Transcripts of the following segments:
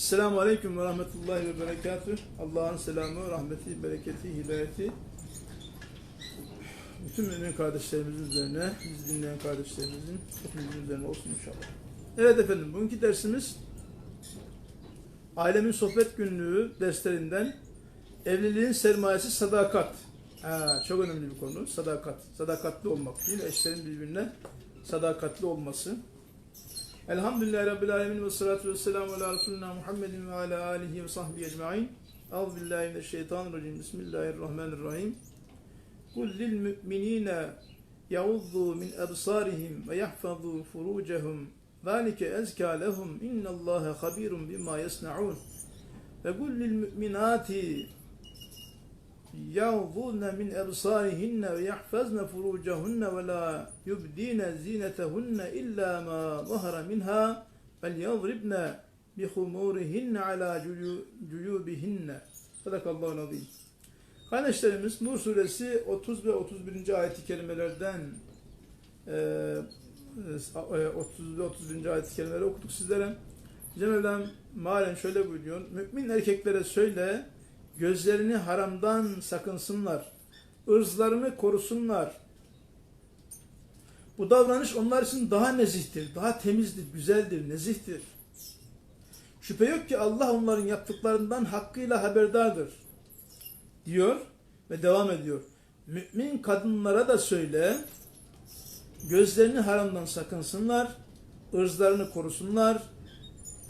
Selamun Aleyküm ve Rahmetullahi ve Berekatüh. Allah'ın selamı, rahmeti, bereketi, hidayeti bütün mümin kardeşlerimizin üzerine, bizi dinleyen kardeşlerimizin hepimizin üzerine olsun inşallah. Evet efendim, bugünkü dersimiz Ailemin Sohbet Günlüğü derslerinden evliliğin sermayesi sadakat. Ha, çok önemli bir konu. Sadakat. Sadakatli olmak değil? Eşlerin birbirine sadakatli olması. Elhamdülillahi Rabbil Alemin ve salatu ve selamu ala Resulina Muhammedin ve ala alihi ve sahbihi ecma'in. Euzubillahimineşşeytanirracim. Bismillahirrahmanirrahim. Kul lil müminine yauddu min ebsarihim ve yahfazu furucehum. Zalike ezka lehum. İnnallâhe habirun bima yesna'un. Ve kul lil müminati يغضضن من أبصارهن ويحفظن فروجهن ولا يبدين زينتهن إلا ما ظهر منها فليضربن بخمورهن على جيو- جيوبهن Sadakallahu azim. Kardeşlerimiz Nur suresi 30 ve 31. ayet-i kerimelerden e, e, 30 ve 31. ayet-i kerimeleri okuduk sizlere. Yüce Mevlam malen şöyle buyuruyor. Mümin erkeklere söyle gözlerini haramdan sakınsınlar. ırzlarını korusunlar. Bu davranış onlar için daha nezihtir, daha temizdir, güzeldir, nezihtir. Şüphe yok ki Allah onların yaptıklarından hakkıyla haberdardır. Diyor ve devam ediyor. Mümin kadınlara da söyle, gözlerini haramdan sakınsınlar, ırzlarını korusunlar,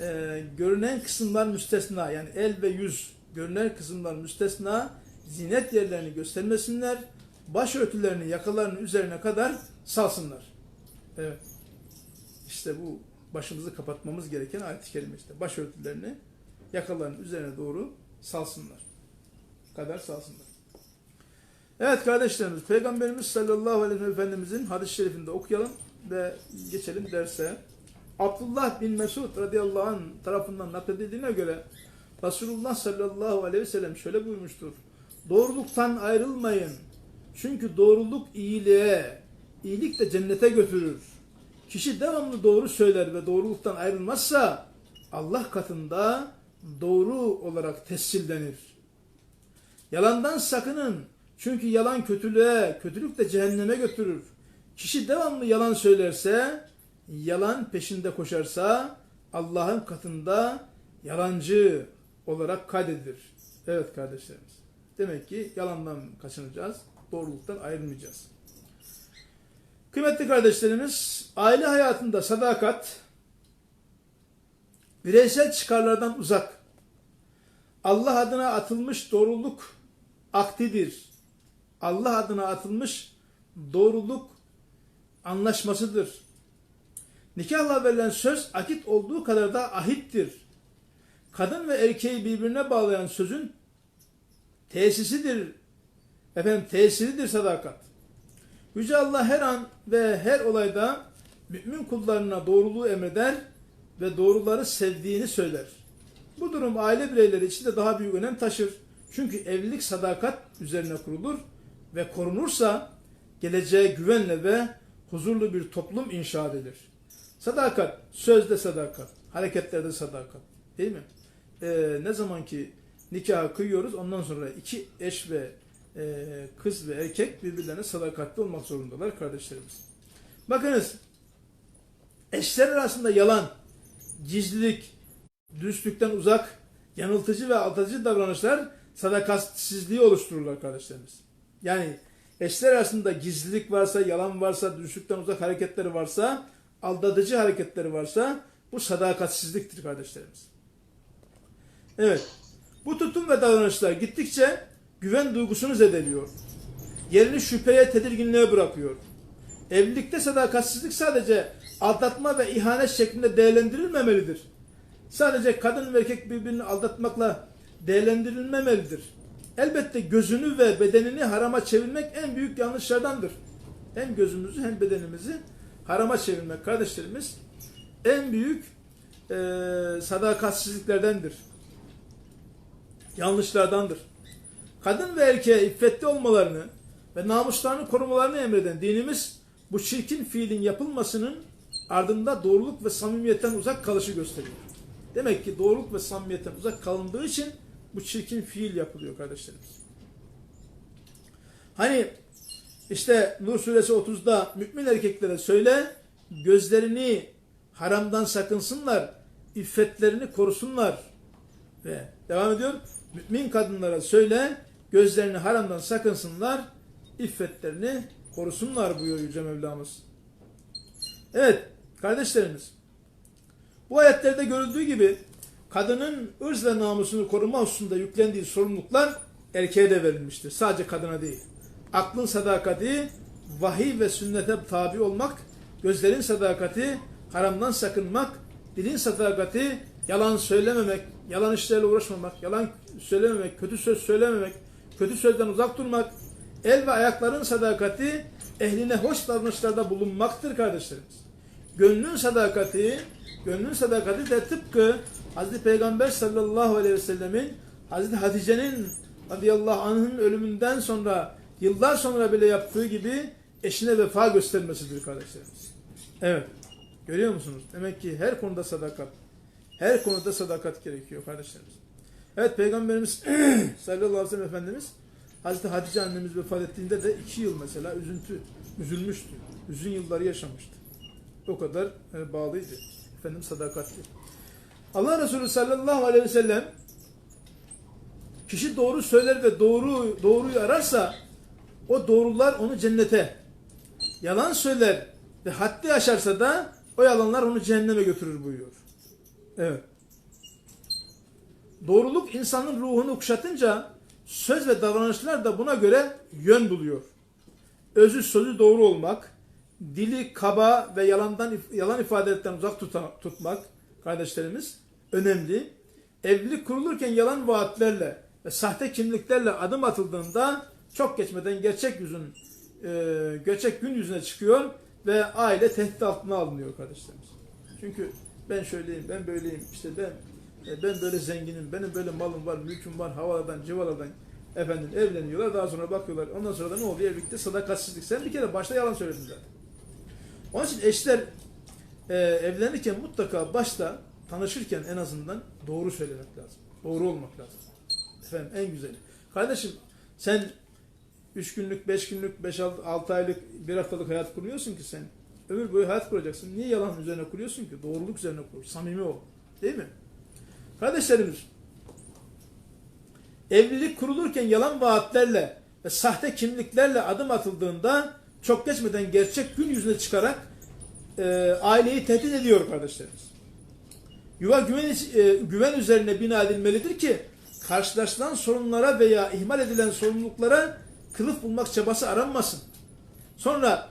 Ee, görünen kısımlar müstesna yani el ve yüz görünen kısımlar müstesna zinet yerlerini göstermesinler başörtülerini yakalarının üzerine kadar salsınlar. Evet. İşte bu başımızı kapatmamız gereken ayet-i kerime işte. Başörtülerini yakalarının üzerine doğru salsınlar. Kadar salsınlar. Evet kardeşlerimiz Peygamberimiz sallallahu aleyhi ve Efendimizin hadis-i şerifinde okuyalım ve geçelim derse. Abdullah bin Mesud radıyallahu anh tarafından nakledildiğine göre Resulullah sallallahu aleyhi ve sellem şöyle buyurmuştur. Doğruluktan ayrılmayın. Çünkü doğruluk iyiliğe, iyilik de cennete götürür. Kişi devamlı doğru söyler ve doğruluktan ayrılmazsa Allah katında doğru olarak tescillenir. Yalandan sakının. Çünkü yalan kötülüğe, kötülük de cehenneme götürür. Kişi devamlı yalan söylerse, yalan peşinde koşarsa Allah'ın katında yalancı olarak kaydedilir. Evet kardeşlerimiz. Demek ki yalandan kaçınacağız, doğruluktan ayrılmayacağız. Kıymetli kardeşlerimiz, aile hayatında sadakat, bireysel çıkarlardan uzak, Allah adına atılmış doğruluk aktidir. Allah adına atılmış doğruluk anlaşmasıdır. Nikahla verilen söz akit olduğu kadar da ahittir. Kadın ve erkeği birbirine bağlayan sözün tesisidir. Efendim tesiridir sadakat. Yüce Allah her an ve her olayda mümin kullarına doğruluğu emreder ve doğruları sevdiğini söyler. Bu durum aile bireyleri için de daha büyük önem taşır. Çünkü evlilik sadakat üzerine kurulur ve korunursa geleceğe güvenle ve huzurlu bir toplum inşa edilir. Sadakat, sözde sadakat, hareketlerde sadakat. Değil mi? Ee, ne zaman ki nikahı kıyıyoruz ondan sonra iki eş ve e, kız ve erkek birbirlerine sadakatli olmak zorundalar kardeşlerimiz. Bakınız eşler arasında yalan, gizlilik, dürüstlükten uzak, yanıltıcı ve aldatıcı davranışlar sadakatsizliği oluştururlar kardeşlerimiz. Yani eşler arasında gizlilik varsa, yalan varsa, dürüstlükten uzak hareketleri varsa, aldatıcı hareketleri varsa bu sadakatsizliktir kardeşlerimiz. Evet. Bu tutum ve davranışlar gittikçe güven duygusunu zedeliyor. Yerini şüpheye, tedirginliğe bırakıyor. Evlilikte sadakatsizlik sadece aldatma ve ihanet şeklinde değerlendirilmemelidir. Sadece kadın ve erkek birbirini aldatmakla değerlendirilmemelidir. Elbette gözünü ve bedenini harama çevirmek en büyük yanlışlardandır. Hem gözümüzü hem bedenimizi harama çevirmek kardeşlerimiz en büyük e, sadakatsizliklerdendir. Yanlışlardandır. Kadın ve erkeğe iffetli olmalarını ve namuslarını korumalarını emreden dinimiz bu çirkin fiilin yapılmasının ardında doğruluk ve samimiyetten uzak kalışı gösteriyor. Demek ki doğruluk ve samimiyetten uzak kalındığı için bu çirkin fiil yapılıyor kardeşlerimiz. Hani işte Nur suresi 30'da mümin erkeklere söyle gözlerini haramdan sakınsınlar, iffetlerini korusunlar. Ve devam ediyor. Mümin kadınlara söyle gözlerini haramdan sakınsınlar, iffetlerini korusunlar buyuruyor Yüce Mevlamız. Evet kardeşlerimiz bu ayetlerde görüldüğü gibi kadının ırz ve namusunu koruma hususunda yüklendiği sorumluluklar erkeğe de verilmiştir. Sadece kadına değil. Aklın sadakati, vahiy ve sünnete tabi olmak, gözlerin sadakati, haramdan sakınmak, dilin sadakati, yalan söylememek, yalan işlerle uğraşmamak, yalan söylememek, kötü söz söylememek, kötü sözden uzak durmak, el ve ayakların sadakati, ehline hoş davranışlarda bulunmaktır kardeşlerimiz. Gönlün sadakati, gönlün sadakati de tıpkı Hazreti Peygamber sallallahu aleyhi ve sellemin Hazreti Hatice'nin radıyallahu anh'ın ölümünden sonra yıllar sonra bile yaptığı gibi eşine vefa göstermesidir kardeşlerimiz. Evet. Görüyor musunuz? Demek ki her konuda sadakat. Her konuda sadakat gerekiyor kardeşlerimiz. Evet Peygamberimiz sallallahu aleyhi ve sellem Efendimiz Hazreti Hatice annemiz vefat ettiğinde de iki yıl mesela üzüntü, üzülmüştü. Üzün yılları yaşamıştı. O kadar e, bağlıydı. Efendim sadakatli. Allah Resulü sallallahu aleyhi ve sellem kişi doğru söyler ve doğru doğruyu ararsa o doğrular onu cennete yalan söyler ve haddi aşarsa da o yalanlar onu cehenneme götürür buyuruyor. Doğruluk insanın ruhunu kuşatınca söz ve davranışlar da buna göre yön buluyor. Özü sözü doğru olmak, dili kaba ve yalandan yalan ifadelerden uzak tuta, tutmak kardeşlerimiz önemli. Evlilik kurulurken yalan vaatlerle ve sahte kimliklerle adım atıldığında çok geçmeden gerçek yüzün e, gerçek gün yüzüne çıkıyor ve aile tehdit altına alınıyor kardeşlerimiz. Çünkü ben şöyleyim, ben böyleyim, işte ben e, ben böyle zenginim, benim böyle malım var, mülküm var, havalardan, civalardan efendim evleniyorlar. Daha sonra bakıyorlar. Ondan sonra da ne oluyor? Evlilikte sadakatsizlik. Sen bir kere başta yalan söyledin zaten. Onun için eşler e, evlenirken mutlaka başta tanışırken en azından doğru söylemek lazım. Doğru olmak lazım. Efendim en güzeli. Kardeşim sen 3 günlük, 5 günlük, 5-6 aylık, bir haftalık hayat kuruyorsun ki sen. Ömür boyu hayat kuracaksın. Niye yalan üzerine kuruyorsun ki? Doğruluk üzerine kur. Samimi ol. Değil mi? Kardeşlerimiz evlilik kurulurken yalan vaatlerle ve sahte kimliklerle adım atıldığında çok geçmeden gerçek gün yüzüne çıkarak e, aileyi tehdit ediyor kardeşlerimiz. Yuva güven, e, güven üzerine bina edilmelidir ki karşılaşılan sorunlara veya ihmal edilen sorumluluklara kılıf bulmak çabası aranmasın. Sonra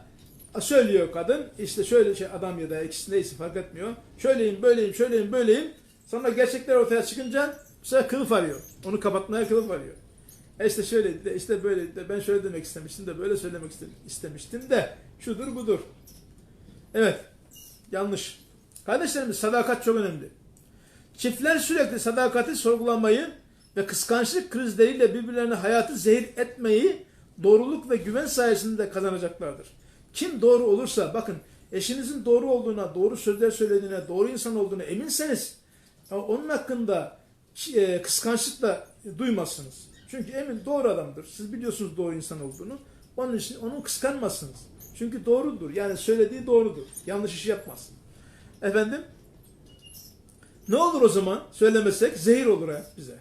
söylüyor kadın işte şöyle şey adam ya da ikisi neyse fark etmiyor. Şöyleyim böyleyim şöyleyim böyleyim. Sonra gerçekler ortaya çıkınca bu kılıf arıyor. Onu kapatmaya kılıf arıyor. E işte şöyle de işte böyle de ben şöyle demek istemiştim de böyle söylemek istemiştim de şudur budur. Evet. Yanlış. Kardeşlerimiz sadakat çok önemli. Çiftler sürekli sadakati sorgulamayı ve kıskançlık krizleriyle birbirlerine hayatı zehir etmeyi doğruluk ve güven sayesinde kazanacaklardır. Kim doğru olursa bakın eşinizin doğru olduğuna, doğru sözler söylediğine, doğru insan olduğuna eminseniz onun hakkında e, kıskançlıkla duymazsınız. Çünkü emin doğru adamdır. Siz biliyorsunuz doğru insan olduğunu. Onun için onu kıskanmazsınız. Çünkü doğrudur. Yani söylediği doğrudur. Yanlış iş yapmaz. Efendim? Ne olur o zaman? Söylemesek zehir olur bize.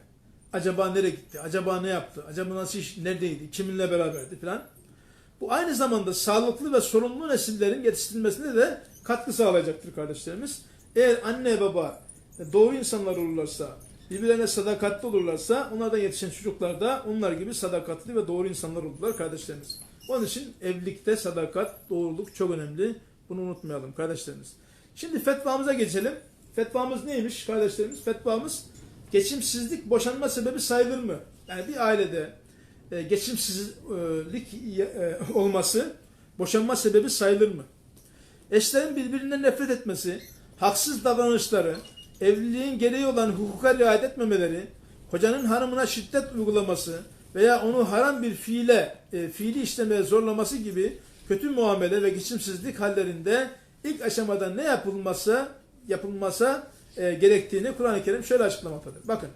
Acaba nereye gitti? Acaba ne yaptı? Acaba nasıl iş, neredeydi? Kiminle beraberdi filan. Bu aynı zamanda sağlıklı ve sorumlu nesillerin yetiştirilmesine de katkı sağlayacaktır kardeşlerimiz. Eğer anne baba doğru insanlar olurlarsa, birbirlerine sadakatli olurlarsa onlardan yetişen çocuklar da onlar gibi sadakatli ve doğru insanlar oldular kardeşlerimiz. Onun için evlilikte sadakat, doğruluk çok önemli. Bunu unutmayalım kardeşlerimiz. Şimdi fetvamıza geçelim. Fetvamız neymiş kardeşlerimiz? Fetvamız geçimsizlik boşanma sebebi sayılır mı? Yani bir ailede e, geçimsizlik e, olması boşanma sebebi sayılır mı? Eşlerin birbirinden nefret etmesi, haksız davranışları, evliliğin gereği olan hukuka riayet etmemeleri, kocanın hanımına şiddet uygulaması veya onu haram bir fiile, e, fiili işlemeye zorlaması gibi kötü muamele ve geçimsizlik hallerinde ilk aşamada ne yapılmasa yapılmasa e, gerektiğini Kur'an-ı Kerim şöyle açıklamaktadır. Bakın.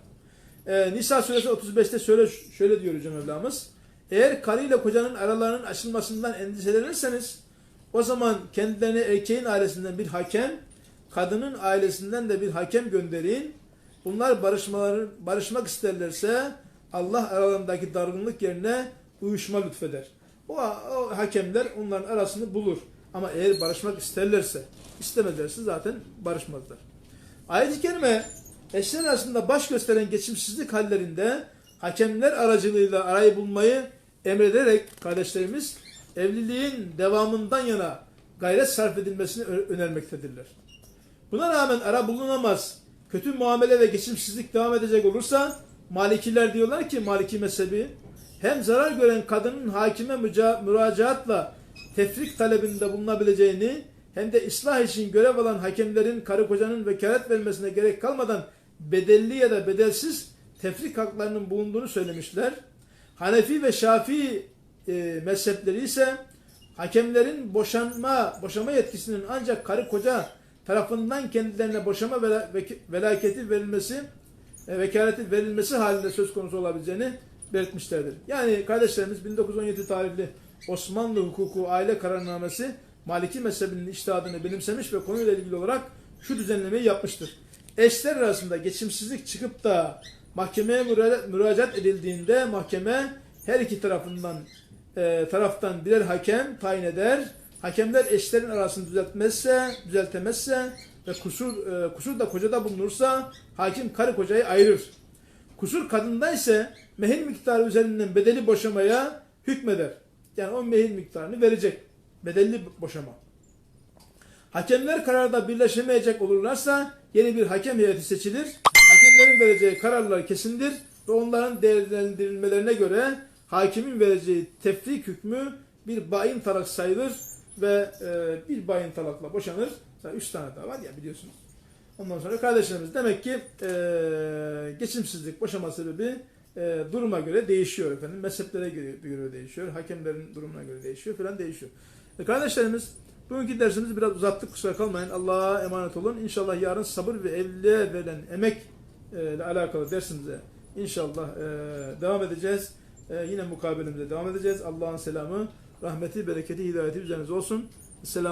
E, Nisa suresi 35'te şöyle şöyle diyor Yüce Mevlamız. Eğer karı ile kocanın aralarının açılmasından endişelenirseniz o zaman kendilerine erkeğin ailesinden bir hakem, kadının ailesinden de bir hakem gönderin. Bunlar barışmaları, barışmak isterlerse Allah aralarındaki dargınlık yerine uyuşma lütfeder. O, o hakemler onların arasını bulur. Ama eğer barışmak isterlerse, istemezlerse zaten barışmazlar. Ayet-i Kerime eşler arasında baş gösteren geçimsizlik hallerinde hakemler aracılığıyla arayı bulmayı emrederek kardeşlerimiz evliliğin devamından yana gayret sarf edilmesini önermektedirler. Buna rağmen ara bulunamaz, kötü muamele ve geçimsizlik devam edecek olursa Malikiler diyorlar ki Maliki mezhebi hem zarar gören kadının hakime müracaatla tefrik talebinde bulunabileceğini hem de ıslah için görev alan hakemlerin karı kocanın vekalet vermesine gerek kalmadan bedelli ya da bedelsiz tefrik haklarının bulunduğunu söylemişler. Hanefi ve Şafii e, mezhepleri ise hakemlerin boşanma boşama yetkisinin ancak karı koca tarafından kendilerine boşama vela- velaketi verilmesi e, vekaleti verilmesi halinde söz konusu olabileceğini belirtmişlerdir. Yani kardeşlerimiz 1917 tarihli Osmanlı hukuku aile kararnamesi Maliki mezhebinin iştihadını benimsemiş ve konuyla ilgili olarak şu düzenlemeyi yapmıştır. Eşler arasında geçimsizlik çıkıp da mahkemeye müra- müracaat edildiğinde mahkeme her iki tarafından e, taraftan birer hakem tayin eder. Hakemler eşlerin arasını düzeltmezse, düzeltemezse ve kusur e, kusur da kocada bulunursa hakim karı kocayı ayırır. Kusur kadında ise mehir miktarı üzerinden bedeli boşamaya hükmeder. Yani o mehir miktarını verecek. Bedelli boşama. Hakemler kararda birleşemeyecek olurlarsa yeni bir hakem heyeti seçilir. Hakemlerin vereceği kararlar kesindir ve onların değerlendirilmelerine göre hakimin vereceği tefrik hükmü bir bayin talak sayılır ve e, bir bayin talakla boşanır. Mesela üç tane daha var ya biliyorsunuz. Ondan sonra kardeşlerimiz demek ki e, geçimsizlik boşama sebebi e, duruma göre değişiyor efendim. Mezheplere göre, göre değişiyor. Hakemlerin durumuna göre değişiyor falan değişiyor. E, kardeşlerimiz bugünkü dersimizi biraz uzattık kusura kalmayın. Allah'a emanet olun. İnşallah yarın sabır ve evliliğe verilen emek e, ile alakalı dersimize inşallah e, devam edeceğiz. E, yine mukabelemize devam edeceğiz. Allah'ın selamı, rahmeti, bereketi, hidayeti üzerinize olsun. Selam.